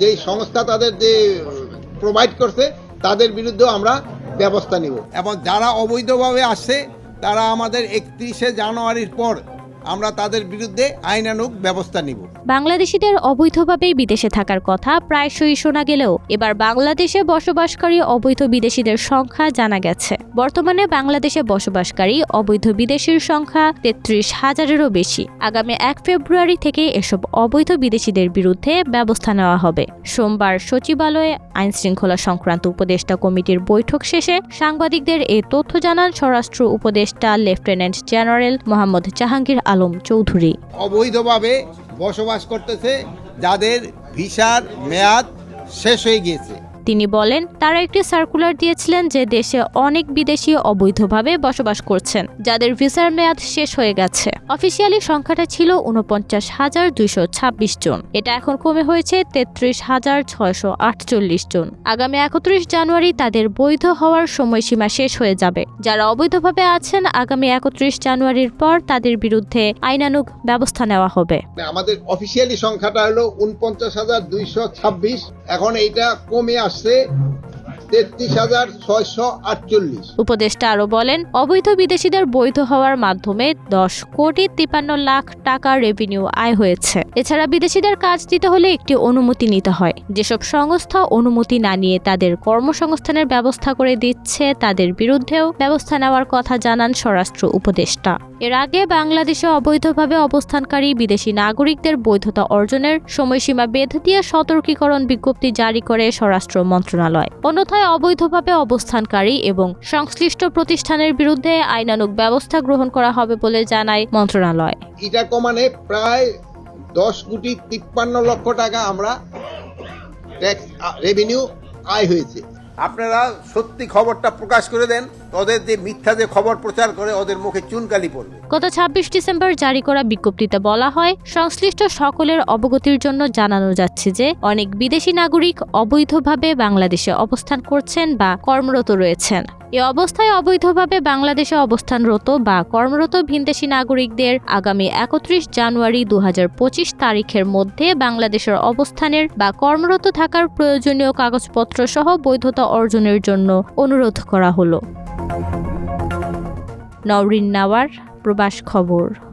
যেই সংস্থা তাদের যে প্রোভাইড করছে, তাদের বিরুদ্ধেও আমরা ব্যবস্থা নিব। এবং যারা অবৈধভাবে আসছে, তারা আমাদের একত্রিশে জানুয়ারির পর আমরা তাদের বিরুদ্ধে আইনানুগ ব্যবস্থা নিব। বাংলাদেশিদের অবৈধভাবে বিদেশে থাকার কথা প্রায়শই শোনা গেলেও এবার বাংলাদেশে বসবাসকারী অবৈধ বিদেশিদের সংখ্যা জানা গেছে। বর্তমানে বাংলাদেশে বসবাসকারী অবৈধ বিদেশির সংখ্যা তেত্রিশ হাজারেরও বেশি। আগামী এক ফেব্রুয়ারি থেকে এসব অবৈধ বিদেশিদের বিরুদ্ধে ব্যবস্থা নেওয়া হবে। সোমবার সচিবালয়ে আইন শৃঙ্খলা সংক্রান্ত উপদেষ্টা কমিটির বৈঠক শেষে সাংবাদিকদের এই তথ্য জানান স্বরাষ্ট্র উপদেষ্টা লেফটেন্যান্ট জেনারেল মোহাম্মদ জাহাঙ্গীর আলম চৌধুরী। অবৈধভাবে বসবাস করতেছে যাদের ভিসার মেয়াদ শেষ হয়ে গিয়েছে। তিনি বলেন, তারা একটি সার্কুলার দিয়েছিলেন যে দেশে অনেক বিদেশি অবৈধভাবে বসবাস করছেন, যাদের ভিসার মেয়াদ শেষ হয়ে গেছে। অফিসিয়ালি সংখ্যাটা ছিল উনপঞ্চাশ হাজার দুইশো ছাব্বিশ জন। এটা এখন কমে হয়েছে তেত্রিশ হাজার ছয়শো আটচল্লিশ জন। আগামী একত্রিশ জানুয়ারি তাদের বৈধ হওয়ার সময়সীমা শেষ হয়ে যাবে। যারা অবৈধভাবে আছেন, আগামী একত্রিশ জানুয়ারির পর তাদের বিরুদ্ধে আইনানুগ ব্যবস্থা নেওয়া হবে। আমাদের অফিসিয়ালি সংখ্যাটা হলো উনপঞ্চাশ হাজার দুইশো ছাব্বিশ। এখন এইটা কমে আসছে। José তেত্রিশ হাজার ছয়শো আটচল্লিশ। উপদেষ্টা আরও বলেন, অবৈধ বিদেশিদের বৈধ হওয়ার মাধ্যমে দশ কোটি তিপ্পান্ন লাখ টাকা রেভিনিউ আয় হয়েছে। এছাড়া বিদেশিদের কাজ দিতে হলে একটি অনুমতি নিতে হয়। যেসব সংস্থা অনুমতি না নিয়ে তাদের কর্মসংস্থানের ব্যবস্থা করে দিচ্ছে, তাদের বিরুদ্ধেও ব্যবস্থা নেওয়ার কথা জানান স্বরাষ্ট্র উপদেষ্টা। এর আগে বাংলাদেশে অবৈধভাবে অবস্থানকারী বিদেশি নাগরিকদের বৈধতা অর্জনের সময়সীমা বেঁধে দিয়ে সতর্কীকরণ বিজ্ঞপ্তি জারি করে স্বরাষ্ট্র মন্ত্রণালয়। অন্যথায় অবৈধভাবে অবস্থানকারী এবং সংশ্লিষ্ট প্রতিষ্ঠানের বিরুদ্ধে আইনানুক ব্যবস্থা গ্রহণ করা হবে বলে জানায় মন্ত্রণালয়। এটা কমানে প্রায় দশ কোটি তিপ্পান্ন লক্ষ টাকা আমরা ট্যাক্স রেভিনিউ আয় হয়েছে। আপনারা সত্যি খবরটা প্রকাশ করে দেন, ওদের যে মিথ্যা যে খবর প্রচার করে, ওদের মুখে চুনকালি পড়বে। গত ছাব্বিশ ডিসেম্বর জারি করা বিজ্ঞপ্তিতে বলা হয়, সংশ্লিষ্ট সকলের অবগতির জন্য জানানো যাচ্ছে যে, অনেক বিদেশি নাগরিক অবৈধভাবে বাংলাদেশে অবস্থান করছেন বা কর্মরত রয়েছেন। এ অবস্থায় অবৈধভাবে বাংলাদেশে অবস্থানরত বা কর্মরত ভিনদেশি নাগরিকদের আগামী একত্রিশ জানুয়ারি দু হাজার পঁচিশ তারিখের মধ্যে বাংলাদেশের অবস্থানের বা কর্মরত থাকার প্রয়োজনীয় কাগজপত্র সহ বৈধতা অর্জনের জন্য অনুরোধ করা হলো। নওরিন নাওয়ার, প্রবাস খবর।